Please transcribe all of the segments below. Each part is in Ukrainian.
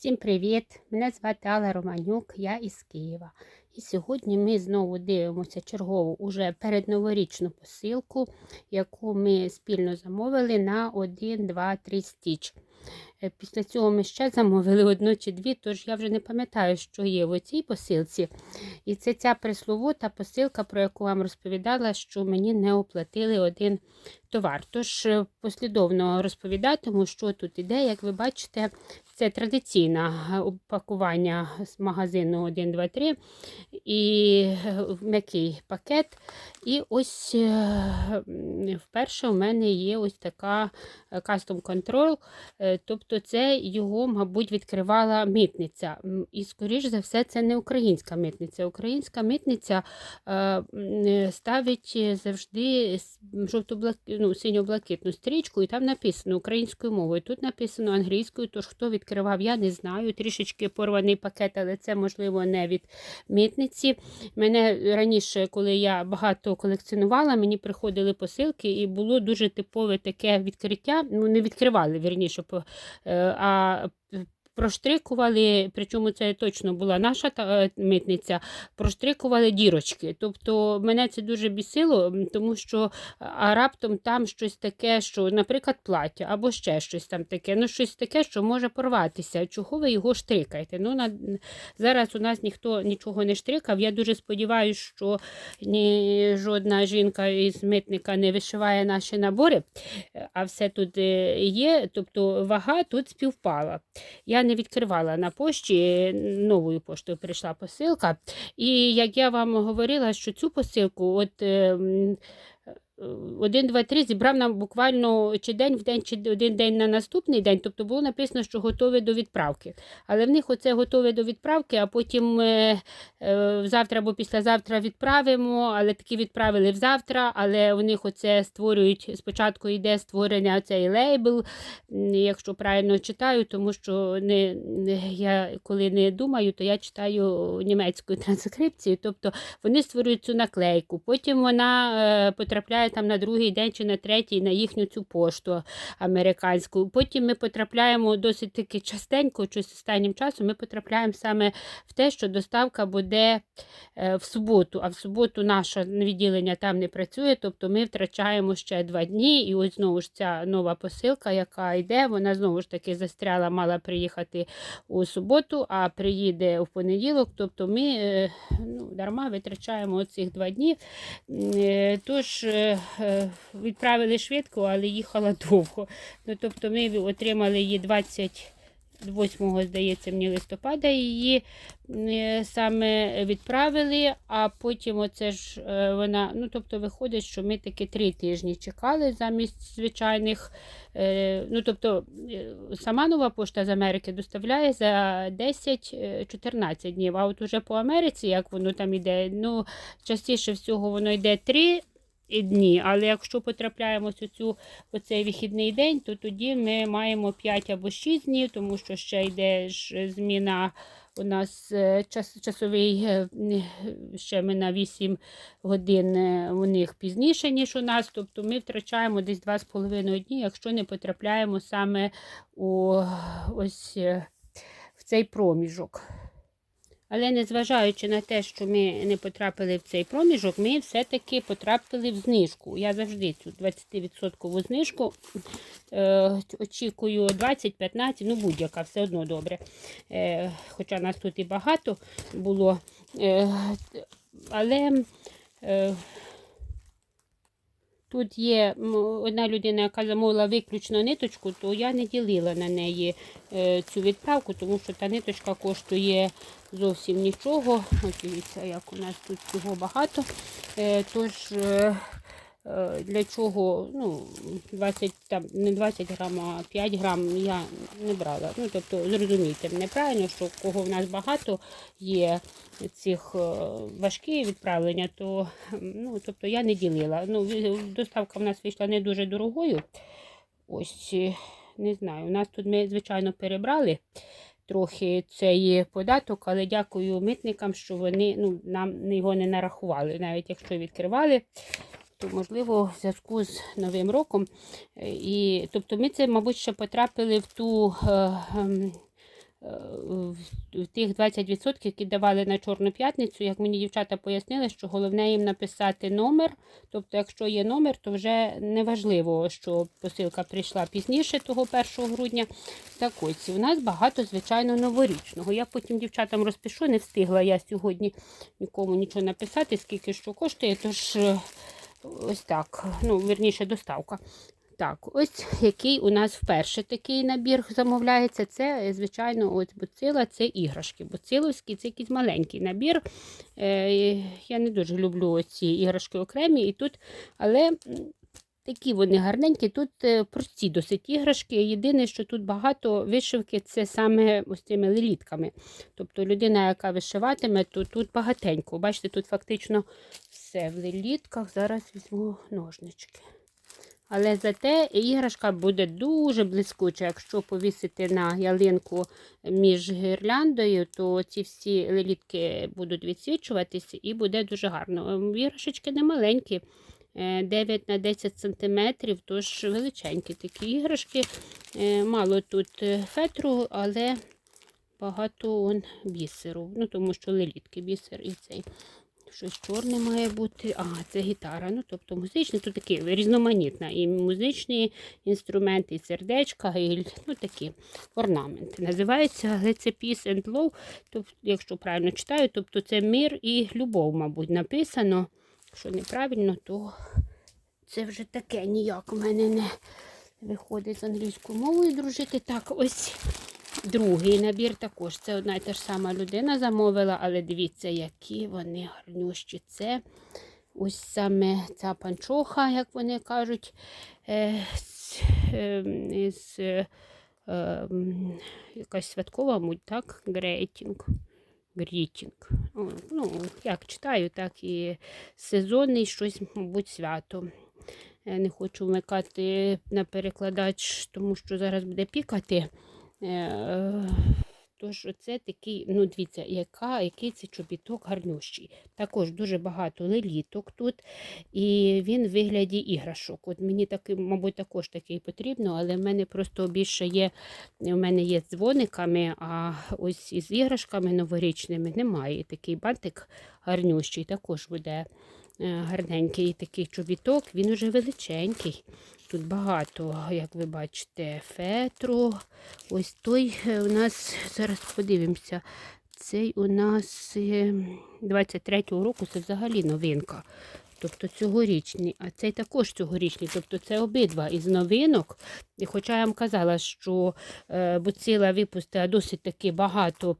Всім привіт! Мене звати Алла Романюк, я із Києва. І сьогодні ми знову дивимося чергову уже передноворічну посилку, яку ми спільно замовили на 1, 2, 3 стіч. Е, Після цього ми ще замовили одну чи дві, тож я вже не пам'ятаю, що є в цій посилці. І це ця пресловута посилка, про яку вам розповідала, що мені не оплатили один товар. Тож е, послідовно розповідатиму, що тут іде. Як ви бачите, це традиційне упакування з магазину 1, 2, 3 і е, м'який пакет. І ось е, вперше у мене є ось така кастом контрол, тобто це його, мабуть, відкривала митниця. І, скоріш за все, це не українська митниця. Українська митниця е, ставить завжди ну, синьо-блакитну стрічку, і там написано українською мовою. Тут написано англійською, тож хто відкривав, я не знаю. Трішечки порваний пакет, але це можливо не від митниці. Мене раніше, коли я багато колекціонувала, мені приходили посилки, і було дуже типове таке відкриття. Ну, не відкривали вірніше, по- е, а проштрикували, причому це точно була наша е, митниця, проштрикували дірочки. Тобто мене це дуже бісило, тому що а раптом там щось таке, що, наприклад, плаття або ще щось там таке, ну щось таке, що може порватися. Чого ви його штрикаєте? Ну, на... Зараз у нас ніхто нічого не штрикав. Я дуже сподіваюся, що ні жодна жінка із митника не вишиває наші набори, е, а все тут е, є. Тобто вага тут співпала. Я не відкривала на пошті, новою поштою прийшла посилка. І як я вам говорила, що цю посилку, от. Е, м, один, два, три зібрав нам буквально чи день в день, чи один день на наступний день. Тобто було написано, що готове до відправки. Але в них оце готове до відправки, а потім е, е, завтра або післязавтра відправимо, але таки відправили взавтра, але у них оце створюють, спочатку йде створення цей лейбл, якщо правильно читаю, тому що не, я коли не думаю, то я читаю німецькою транскрипцією. Тобто вони створюють цю наклейку, потім вона е, потрапляє там на другий день чи на третій на їхню цю пошту американську. Потім ми потрапляємо досить таки частенько, щось останнім часом ми потрапляємо саме в те, що доставка буде е, в суботу, а в суботу наше відділення там не працює, тобто ми втрачаємо ще два дні. І ось знову ж ця нова посилка, яка йде, вона знову ж таки застряла, мала приїхати у суботу, а приїде в понеділок. Тобто ми е, ну, дарма витрачаємо цих два дні. Е, Тож відправили швидко, але їхала довго. Ну, тобто ми отримали її 28, здається, мені листопада її е, саме відправили, а потім оце ж е, вона, ну тобто виходить, що ми таки три тижні чекали замість звичайних. е, Ну, тобто е, сама нова пошта з Америки доставляє за 10-14 днів. А от уже по Америці, як воно там іде, ну частіше всього воно йде 3 дні, але якщо потрапляємо цю в цей вихідний день, то тоді ми маємо 5 або 6 днів, тому що ще йде ж зміна. У нас е, час, часовий е, ще ми на 8 годин е, у них пізніше, ніж у нас. Тобто ми втрачаємо десь 2,5 дні, якщо не потрапляємо саме у ось в цей проміжок. Але незважаючи на те, що ми не потрапили в цей проміжок, ми все-таки потрапили в знижку. Я завжди цю 20% знижку е, очікую 20-15, ну будь-яка, все одно добре. Е, хоча нас тут і багато було. Е, але е, тут є одна людина, яка замовила виключно ниточку, то я не ділила на неї е, цю відправку, тому що та ниточка коштує зовсім нічого. Ось дивіться, як у нас тут цього багато. Е, тож е, для чого ну, 20, там, не 20 грам, а 5 грам я не брала. Ну, тобто, зрозумійте мене правильно, що кого в нас багато є цих е, важкі відправлення, то ну, тобто, я не ділила. Ну, доставка в нас вийшла не дуже дорогою. Ось, е, не знаю, у нас тут ми, звичайно, перебрали трохи цей податок, але дякую митникам, що вони ну, нам його не нарахували. Навіть якщо відкривали, то можливо в зв'язку з Новим роком. Е, І, тобто ми це, мабуть, ще потрапили в ту. е, ем, в в тих 20%, які давали на Чорну п'ятницю, як мені дівчата пояснили, що головне їм написати номер. Тобто, якщо є номер, то вже не важливо, що посилка прийшла пізніше, того 1 грудня. Так ось, у нас багато, звичайно, новорічного. Я потім дівчатам розпишу, не встигла я сьогодні нікому нічого написати, скільки що коштує, тож е, ось так, ну, верніше, доставка. Так, ось який у нас вперше такий набір замовляється. Це, звичайно, ось буцила, це іграшки. Буциловський це якийсь маленький набір. Е, Я не дуже люблю ці іграшки окремі. і тут, Але такі вони гарненькі. Тут е, прості досить іграшки. Єдине, що тут багато вишивки, це саме ось цими лелітками. Тобто людина, яка вишиватиме, то тут багатенько. Бачите, тут фактично все в лелітках. Зараз візьму ножнички. Але зате іграшка буде дуже блискуча. Якщо повісити на ялинку між гірляндою, то ці всі лелітки будуть відсвічуватися і буде дуже гарно. Іграшечки не маленькі, 9 на 10 см, тож величенькі такі іграшки. Е, Мало тут е, фетру, але багато он бісеру. Ну, тому що лелітки, бісер і цей. Щось чорне має бути. А, це гітара. Ну, тобто музичний, тут такі різноманітна. І музичні інструменти, і сердечка, і ну, такі орнаменти. Називається але це Peace and Love, тобто, якщо правильно читаю, тобто це мир і любов, мабуть, написано. Якщо неправильно, то це вже таке ніяк у мене не виходить з англійською мовою дружити. Так, ось Другий набір також. Це одна і та ж сама людина замовила, але дивіться, які вони гарнющі. Це ось саме ця панчоха, як вони кажуть, е, з, е, з, е, е, якась святкова муть, так? Грейтінг. Грітінг. О, Ну, як читаю, так і сезонний щось, мабуть, свято. Я не хочу вмикати на перекладач, тому що зараз буде пікати. Тож, оце такий, ну, дивіться, яка, який це чобіток гарнющий. Також дуже багато леліток тут, і він в вигляді іграшок. От Мені такий, мабуть, також такий потрібно, але в мене просто більше є в мене є дзвониками, а ось із іграшками новорічними немає. Такий бантик гарнющий, також буде е, гарненький такий чобіток, він уже величенький. Тут багато, як ви бачите, фетру. Ось той е, у нас, зараз подивимося, цей у нас 23-го року це взагалі новинка. Тобто цьогорічний, а цей також цьогорічний. Тобто це обидва із новинок. І Хоча я вам казала, що е, Буцила випустила досить таки багато,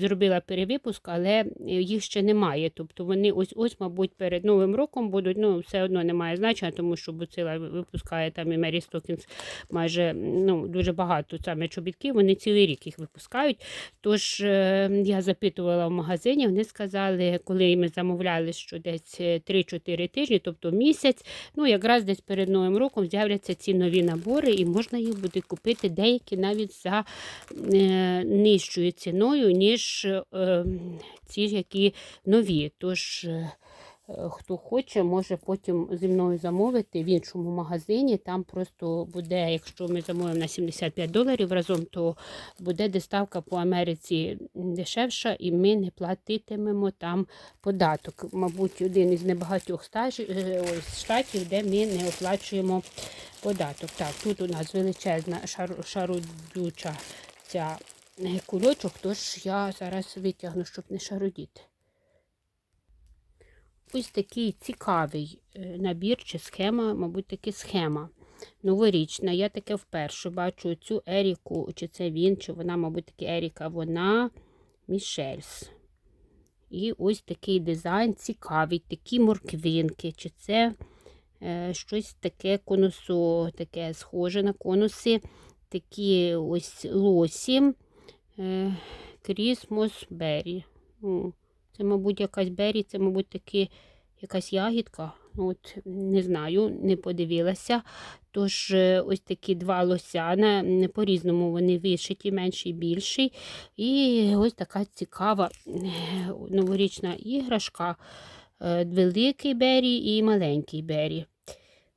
зробила перевипуск, але їх ще немає. Тобто вони ось-ось, мабуть, перед Новим роком будуть, ну, все одно немає значення, тому що Буцила випускає там і Мері Стокінс майже ну, дуже багато саме чобітків, вони цілий рік їх випускають. Тож е, я запитувала в магазині, вони сказали, коли ми замовляли, що десь 3-4 тижні, тобто місяць, ну якраз десь перед Новим роком з'являться ці нові набори і можна їх буде купити деякі навіть за е, нижчою ціною, ніж е, ці, які нові. Тож, е, Хто хоче, може потім зі мною замовити в іншому магазині. Там просто буде, якщо ми замовимо на 75 доларів разом, то буде доставка по Америці дешевша, і ми не платитимемо там податок. Мабуть, один із небагатьох е, штатів, де ми не оплачуємо податок. Так, тут у нас величезна шар, шарудюча ця е, кульочок, тож я зараз витягну, щоб не шарудіти. Ось такий цікавий е, набір чи схема, мабуть, таки схема. Новорічна. Я таке вперше бачу цю Еріку, чи це він, чи вона, мабуть, таки Еріка, вона Мішельс. І ось такий дизайн цікавий, такі морквинки, чи це е, щось таке конусо, таке схоже на конуси, такі ось лосі. Е, Крісмос Беррі. Це, мабуть, якась бері, це, мабуть, таки якась ягідка. От, Не знаю, не подивилася. Тож, е, ось такі два лосяна, по-різному вони вишиті, менший і більший. І ось така цікава е, новорічна іграшка. Е, великий бері і маленький бері.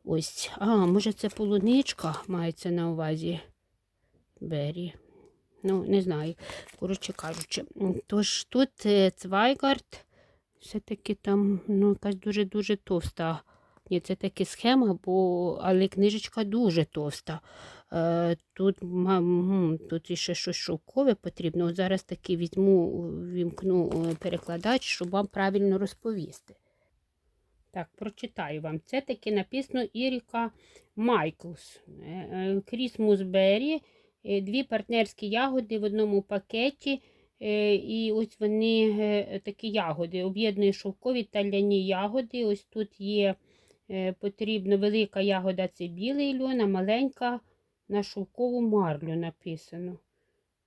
Ось, а, може, це полуничка мається на увазі бері. Ну, не знаю, коротше кажучи. Тож тут е, Цвайгард, все-таки там ну, якась дуже-дуже товста. Ні, це таки схема, бо але книжечка дуже товста. Е, тут, тут іще щось шовкове потрібно. Зараз таки візьму, вімкну е, перекладач, щоб вам правильно розповісти. Так, прочитаю вам. Це таки написано Іріка Майклс. Е, Кріс Музбері. Е, Дві партнерські ягоди в одному пакеті. Е, І ось вони е, такі ягоди. Об'єднує шовкові та ляні ягоди. Ось тут є е, потрібно велика ягода це білий льон, а маленька на шовкову марлю написано.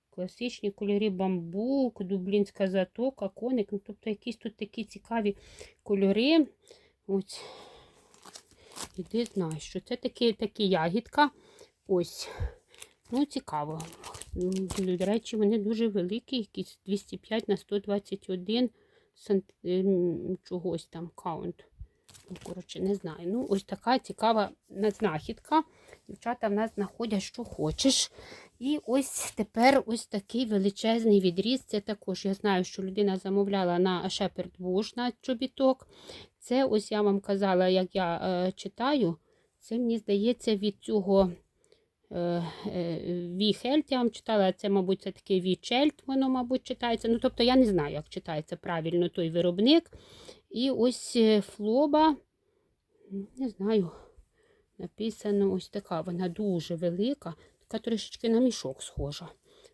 Класичні кольори бамбук, дублінська затока, коник. Ну, тобто якісь тут такі цікаві кольори. Ось. Іди знаєш, що це такі, такі ягідка. Ось. Ну, цікаво. До речі, вони дуже великі, якісь 205 на 121 сант... ем, чогось там каунт. Ну, коротше, не знаю. Ну, ось така цікава знахідка. Дівчата в нас знаходять, що хочеш. І ось тепер ось такий величезний відріз. Це також я знаю, що людина замовляла на Shepherd Bush на чобіток. Це ось я вам казала, як я е, читаю. Це мені здається від цього Віхельт, я вам читала, це, мабуть, це такий Вічельт, воно, мабуть, читається. Ну, тобто я не знаю, як читається правильно той виробник. І ось е, флоба, не знаю, написано ось така. Вона дуже велика, така трішечки на мішок схожа.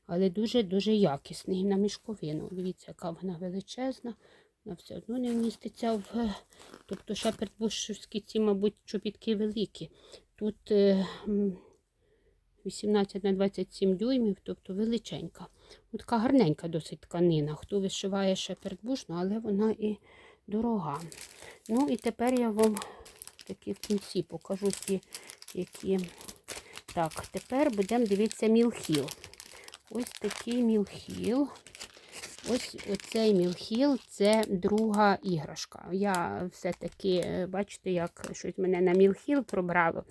Але дуже-дуже якісний на мішковину. Дивіться, яка вона величезна. Вона все одно не вміститься в. Тобто шепердбушівські ці, мабуть, чобітки великі. Тут е, 18 на 27 дюймів, тобто величенька. От така гарненька досить тканина. Хто вишиває ще ну, але вона і дорога. Ну і тепер я вам такі в кінці покажу ті, які. Так, тепер будемо дивитися мілхіл. Ось такий мілхіл. Ось оцей мілхіл це друга іграшка. Я все-таки, е, бачите, як щось мене на мілхіл пробрало.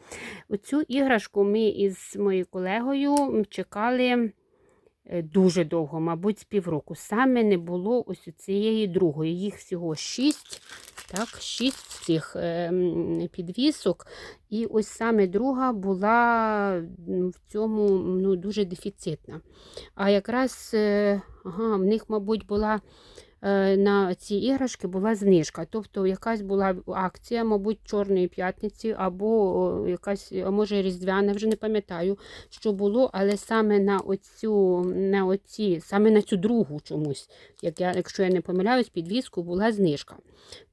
Оцю іграшку ми із моєю колегою чекали е, дуже довго, мабуть, з півроку. Саме не було ось цієї другої. Їх всього шість. Так, шість цих е, підвісок. І ось саме друга була в цьому ну, дуже дефіцитна. А якраз е, ага, в них, мабуть, була на ці іграшки була знижка. Тобто якась була акція, мабуть, Чорної п'ятниці, або якась, а може, Різдвяна, вже не пам'ятаю, що було, але саме на оцю, на оці, саме на цю другу чомусь, як я, якщо я не помиляюсь, підвіску була знижка.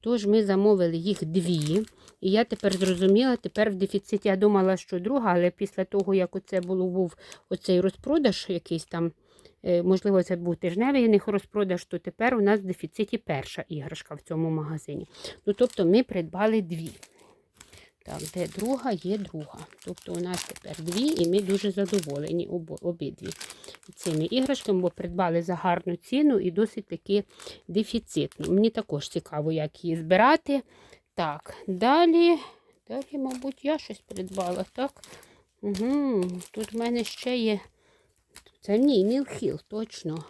Тож ми замовили їх дві. І я тепер зрозуміла, тепер в дефіциті я думала, що друга, але після того, як оце було, був оцей розпродаж якийсь там, е, можливо, це був тижневий них розпродаж, то тепер у нас в дефіциті перша іграшка в цьому магазині. Ну, тобто ми придбали дві. Так, де друга, є друга. Тобто у нас тепер дві, і ми дуже задоволені обидві цими іграшками, бо придбали за гарну ціну і досить таки дефіцитну. Мені також цікаво, як її збирати. Так, далі, далі, мабуть, я щось придбала, так? Угу, Тут в мене ще є. Це ні, Мілхіл, точно.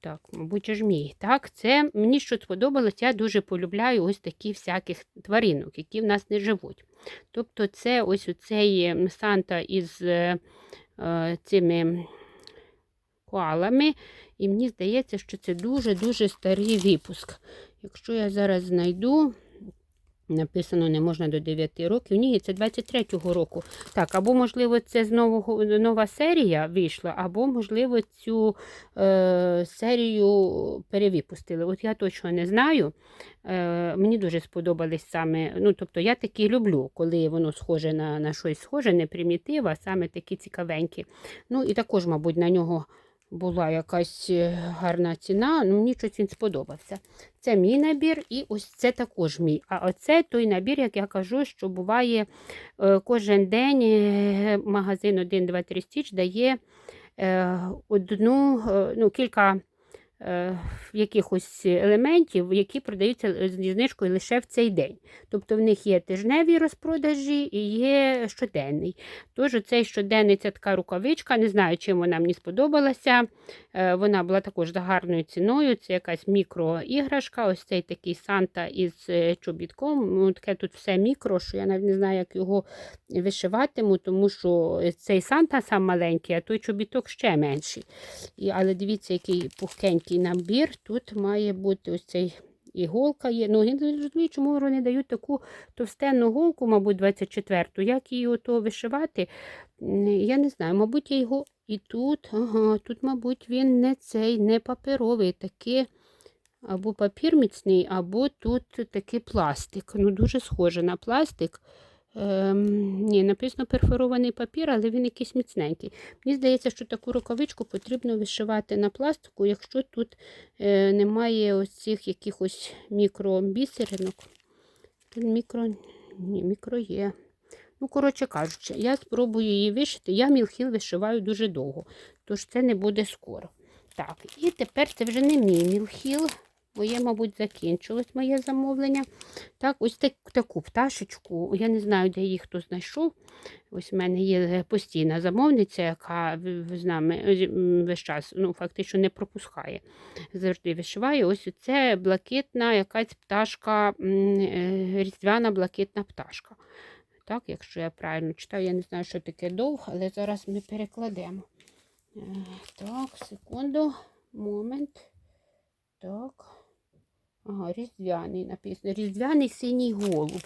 Так, мабуть, ж мій. Так, це мені що сподобалось, я дуже полюбляю ось такі всяких тваринок, які в нас не живуть. Тобто, це ось оцей ем, Санта із е, е, цими коалами. І мені здається, що це дуже-дуже старий випуск. Якщо я зараз знайду, написано не можна до 9 років. Ні, це 23-го року. Так, або, можливо, це знову нова серія вийшла, або, можливо, цю е, серію перевипустили. От я точно не знаю. Е, мені дуже сподобались саме. Ну, тобто я такі люблю, коли воно схоже на, на щось схоже, не примітив, а саме такі цікавенькі. Ну, і також, мабуть, на нього була якась е, гарна ціна, ну мені щось він сподобався. Це мій набір, і ось це також мій. А оце той набір, як я кажу, що буває е, кожен день е, магазин 1, 2, 3 стіч дає одну, ну, кілька якихось елементів, які продаються зі знижкою лише в цей день. Тобто в них є тижневі розпродажі і є щоденний. Тож цей щоденний це така рукавичка, не знаю, чим вона мені сподобалася. Е, Вона була також за гарною ціною. Це якась мікроіграшка. Ось цей такий Санта із е, чобітком. Ну, Таке тут все мікро, що я навіть не знаю, як його вишиватиму, тому що цей Санта сам маленький, а той чобіток ще менший. І, але дивіться, який пухкенький набір. Тут має бути ось цей. Іголка є. Ну, я не розумію, чому вони дають таку товстенну голку, мабуть, 24-ту. Як її ото вишивати? Я не знаю, мабуть, я його і тут, ага, тут, мабуть, він не цей, не паперовий, такий або папір міцний, або тут такий пластик. Ну, дуже схоже на пластик. Ем, ні, написано перфорований папір, але він якийсь міцненький. Мені здається, що таку рукавичку потрібно вишивати на пластику, якщо тут е, немає ось цих якихось мікробісеринок. Тут мікро, ні, мікро є. Ну, коротше кажучи, я спробую її вишити. Я мілхіл вишиваю дуже довго, тож це не буде скоро. Так, і тепер це вже не мій мілхіл. Моє, мабуть, закінчилось моє замовлення. Так, ось так, таку пташечку. Я не знаю, де її хто знайшов. Ось в мене є постійна замовниця, яка з нами е, весь час ну, фактично не пропускає. Завжди вишиває. Ось це блакитна якась пташка, е, різдвяна блакитна пташка. Так, якщо я правильно читаю, я не знаю, що таке довг, але зараз ми перекладемо. Е, Так, секунду, момент. Так. Ага, різдвяний написано. Різдвяний синій голуб.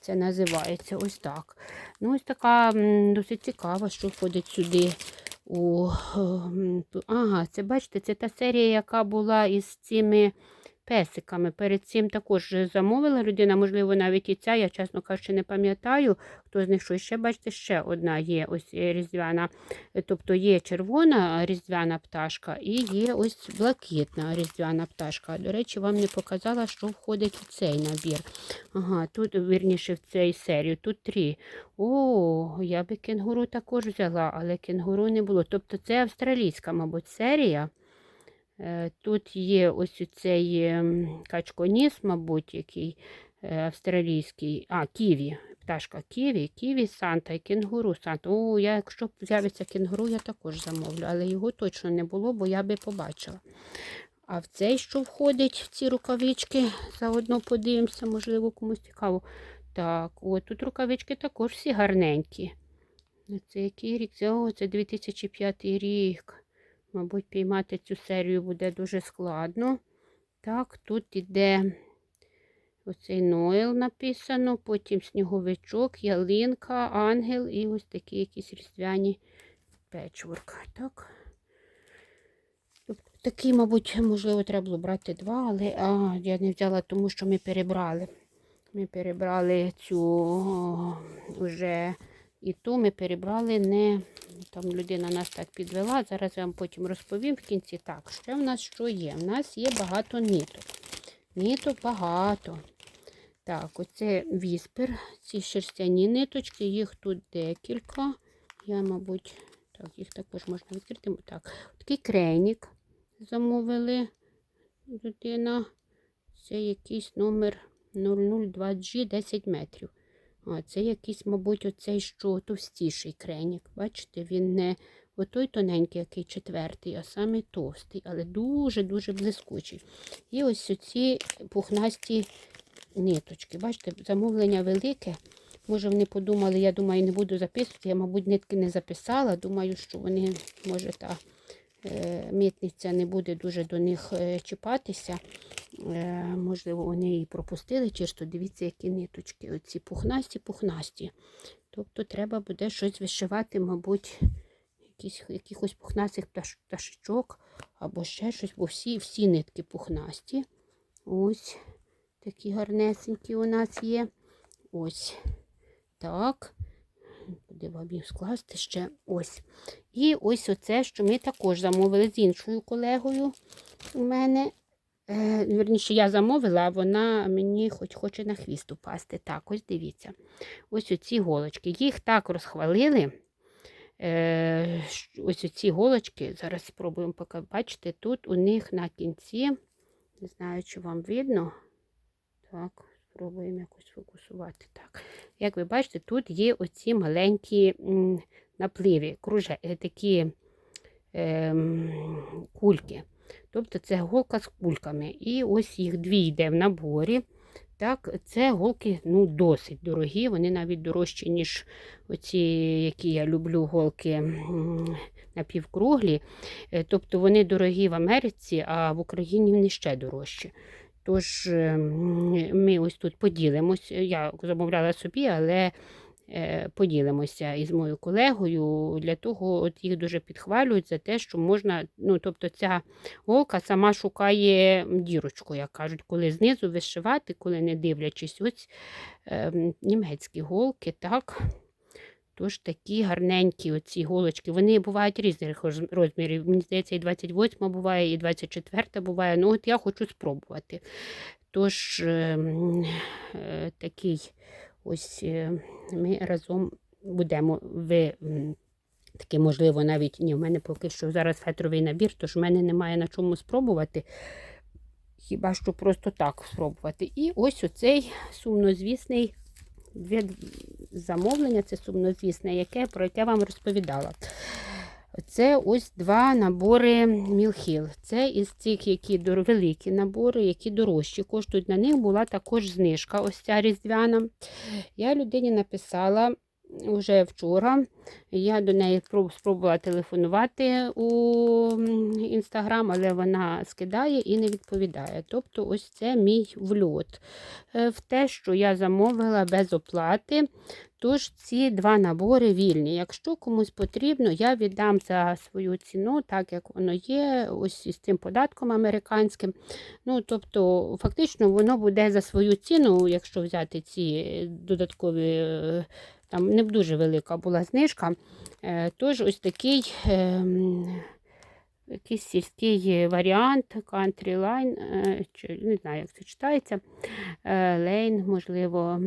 Це називається ось так. Ну, ось така досить цікава, що входить сюди. У, ем, ага, це бачите, це та серія, яка була із цими песиками. Перед цим також замовила людина, можливо, навіть і ця, я чесно кажучи, не пам'ятаю, хто з них що ще, бачите, ще одна є ось е, різдвяна. Е, Тобто є червона різдвяна пташка і є ось блакитна різдвяна пташка. До речі, вам не показала, що входить у цей набір. Ага, тут, вірніше, в цей серію. Тут три. О, я би кенгуру також взяла, але кенгуру не було. Тобто це австралійська, мабуть, серія. Е, Тут є ось цей ем, качконіс, мабуть, який е, австралійський. А, ківі. Пташка ківі, ківі Санта і кенгуру Санта. О, я, якщо з'явиться кенгуру, я також замовлю, але його точно не було, бо я би побачила. А в цей, що входить в ці рукавички, заодно подивимося, можливо, комусь цікаво. Так, о, тут рукавички також всі гарненькі. Це який рік? О, це 2005 рік. Мабуть, піймати цю серію буде дуже складно. Так, тут іде оцей Ноел написано, потім сніговичок, ялинка, ангел і ось такі якісь різдвяні печворк. Так. Тобто, Такий, мабуть, можливо, треба було брати два, але а, я не взяла, тому що ми перебрали. Ми перебрали цю вже і ту ми перебрали не. Там людина нас так підвела. Зараз я вам потім розповім в кінці. Так, ще в нас що є? У нас є багато ниток. Ниток багато. Так, оце віспер, ці шерстяні ниточки, їх тут декілька. Я, мабуть, так, їх також можна відкрити. Так, такий крейник замовили людина. Це якийсь номер 002G 10 метрів. А, це якийсь, мабуть, оцей що товстіший кренік. Бачите, він не отой тоненький, який четвертий, а саме товстий, але дуже-дуже блискучий. І ось оці пухнасті ниточки. Бачите, замовлення велике. Може, вони подумали, я думаю, не буду записувати. Я, мабуть, нитки не записала. Думаю, що вони, може, та е, митниця не буде дуже до них е, чіпатися. Е, можливо, вони її пропустили, через то дивіться, які ниточки. Оці пухнасті, пухнасті. Тобто треба буде щось вишивати, мабуть, якісь, якихось пухнастих пташ, пташечок або ще щось, бо всі, всі нитки пухнасті. Ось такі гарнесенькі у нас є. Ось так. Куди вам їх скласти ще ось. І ось оце, що ми також замовили з іншою колегою у мене. Е, Верніше, я замовила, а вона мені хоч хоче на хвіст упасти. Так, ось дивіться. Ось оці голочки. Їх так розхвалили. е, ось ці голочки, зараз спробуємо поки бачите, тут у них на кінці, не знаю, чи вам видно. Так, спробуємо якось фокусувати. Так. Як ви бачите, тут є оці маленькі напливи, круже, е, такі ем, кульки. Тобто це голка з кульками. І ось їх дві йде в наборі. Так, це голки ну, досить дорогі, вони навіть дорожчі, ніж оці, які я люблю, голки напівкруглі. Е, Тобто вони дорогі в Америці, а в Україні вони ще дорожчі. Тож е, ми ось тут поділимося. Я замовляла собі, але поділимося із моєю колегою. Для того от їх дуже підхвалюють за те, що можна, ну тобто ця голка сама шукає дірочку, як кажуть, коли знизу вишивати, коли не дивлячись, ось е, німецькі голки, так. Тож такі гарненькі оці голочки. Вони бувають різних розмірів. Мені здається, і 28 буває, і 24 буває. Ну, от я хочу спробувати. Тож е, е, такий ось е, ми разом будемо ви. Таке, можливо, навіть ні, в мене поки що зараз фетровий набір, тож в мене немає на чому спробувати. Хіба що просто так спробувати. І ось оцей сумнозвісний замовлення, це сумнозвісне, яке, про яке я вам розповідала. Це ось два набори Мілхіл. Це із цих, які великі набори, які дорожчі. Коштують на них була також знижка, ось ця різдвяна. Я людині написала вже вчора. Я до неї спробувала телефонувати у інстаграм, але вона скидає і не відповідає. Тобто, ось це мій вльот е, в те, що я замовила без оплати. Тож ці два набори вільні. Якщо комусь потрібно, я віддам за свою ціну, так як воно є, ось із цим податком американським. Ну, тобто, фактично, воно буде за свою ціну, якщо взяти ці додаткові, е, там не дуже велика була знижка. Е, Тож ось такий. ем, Якийсь сільський варіант, country line, е, чи не знаю, як це читається. Лейн, можливо,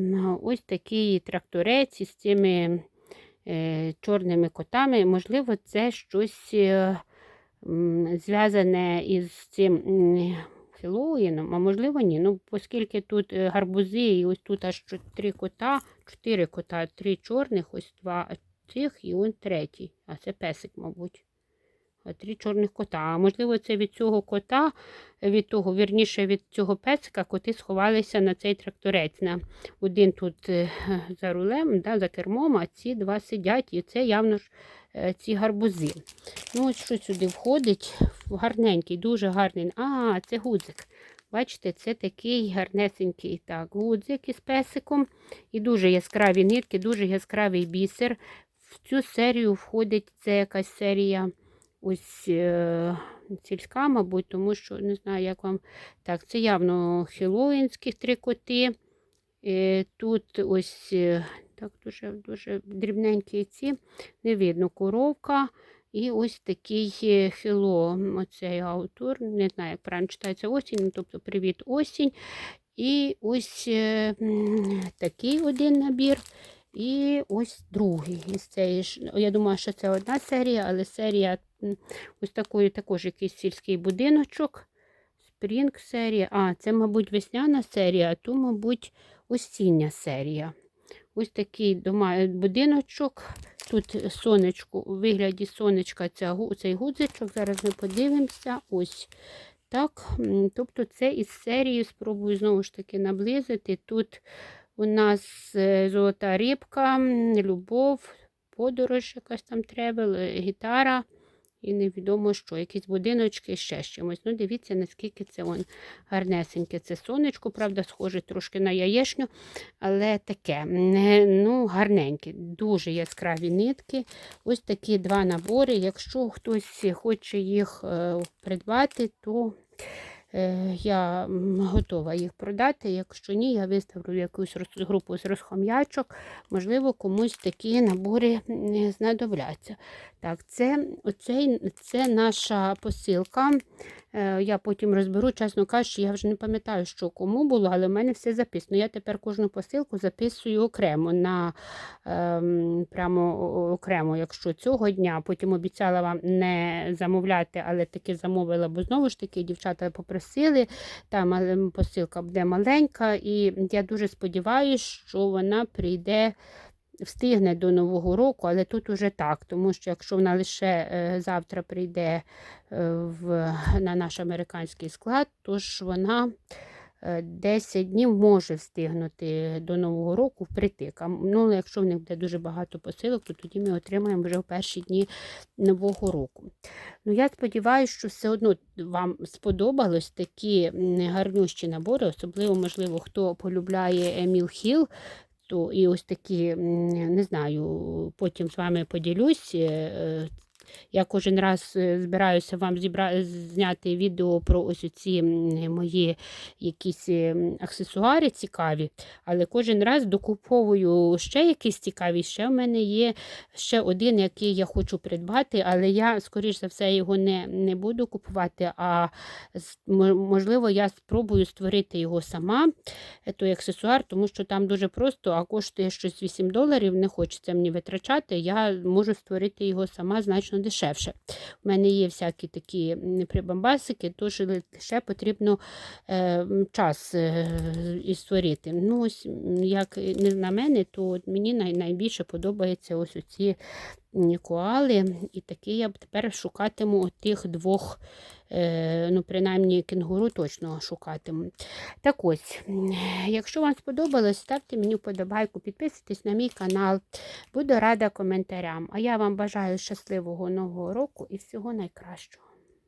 ось такий тракторець із цими е, чорними котами. Можливо, це щось зв'язане із цим Хеллоуіном, а можливо, ні. Ну, оскільки тут е, гарбузи, і ось тут аж три кота, чотири кота, три чорних, ось два цих і он третій. А це песик, мабуть. А Три чорних кота. А можливо, це від цього кота, від того, вірніше, від цього песика, коти сховалися на цей тракторець. На один тут е, за рулем, да, за кермом, а ці два сидять, і це явно ж е, ці гарбузи. Ну, ось що сюди входить. Гарненький, дуже гарний. А, це гудзик. Бачите, це такий гарнесенький так, гудзик із песиком. І дуже яскраві нитки, дуже яскравий бісер. В цю серію входить це якась серія ось е, сільська, мабуть, тому що не знаю, як вам. Так, це явно хеллоуінські три коти. Е, тут ось е, так дуже дуже дрібненькі ці, не видно коровка. І ось такий хело, оцей автор, не знаю, як правильно читається осінь, тобто привіт осінь. І ось такий один набір. І ось другий. Із цієї я думаю, що це одна серія, але серія ось такої також якийсь сільський будиночок. Спрінг серія. А, це, мабуть, весняна серія, а то, мабуть, осіння серія. Ось такий дома... будиночок. Тут сонечко, у вигляді сонечка ця, цей гудзичок. Зараз ми подивимося. Ось так. Тобто це із серії, спробую знову ж таки наблизити. Тут у нас е, золота рибка, любов, подорож, якась там тревел, е, гітара. І невідомо що, якісь будиночки ще чимось. Ну, дивіться, наскільки це он гарнесеньке. Це сонечко, правда, схоже трошки на яєшню, але таке, ну, гарненьке, дуже яскраві нитки. Ось такі два набори. Якщо хтось хоче їх е, придбати, то я готова їх продати. Якщо ні, я виставлю якусь групу з розхом'ячок. Можливо, комусь такі набори не знадобляться. Так, це, оцей, це наша посилка Е, Я потім розберу, чесно кажучи, я вже не пам'ятаю, що кому було, але в мене все записано. Я тепер кожну посилку записую окремо на ем, прямо окремо, якщо цього дня. Потім обіцяла вам не замовляти, але таки замовила, бо знову ж таки дівчата попросили. Та мал- посилка буде маленька, і я дуже сподіваюся, що вона прийде. Встигне до Нового року, але тут уже так, тому що якщо вона лише е, завтра прийде е, в, на наш американський склад, то ж вона е, 10 днів може встигнути до Нового року впритик. А, Ну, якщо в них буде дуже багато посилок, то тоді ми отримаємо вже в перші дні Нового року. Ну, я сподіваюся, що все одно вам сподобалось такі гарнющі набори, особливо, можливо, хто полюбляє Еміл Хіл. То і ось такі, не знаю, потім з вами поділюсь. Я кожен раз е, збираюся вам зібра... зняти відео про ось ці мої якісь е, аксесуари цікаві, але кожен раз докуповую ще якісь цікаві. Ще в мене є ще один, який я хочу придбати, але я, скоріш за все, його не, не буду купувати, а можливо, я спробую створити його сама, е, той аксесуар, тому що там дуже просто, а коштує щось 8 доларів, не хочеться мені витрачати. Я можу створити його сама значно дешевше. У мене є всякі такі прибамбасики, тож лише потрібно е, час е, і створити. Ну, ось, як не на мене, то мені най, найбільше подобаються ось оці м, коали. І такі я б тепер шукатиму тих двох, е, ну, принаймні, кенгуру точно шукатиму. Так ось, якщо вам сподобалось, ставте мені вподобайку, підписуйтесь на мій канал. Буду рада коментарям. А я вам бажаю щасливого нового року і всього найкращого.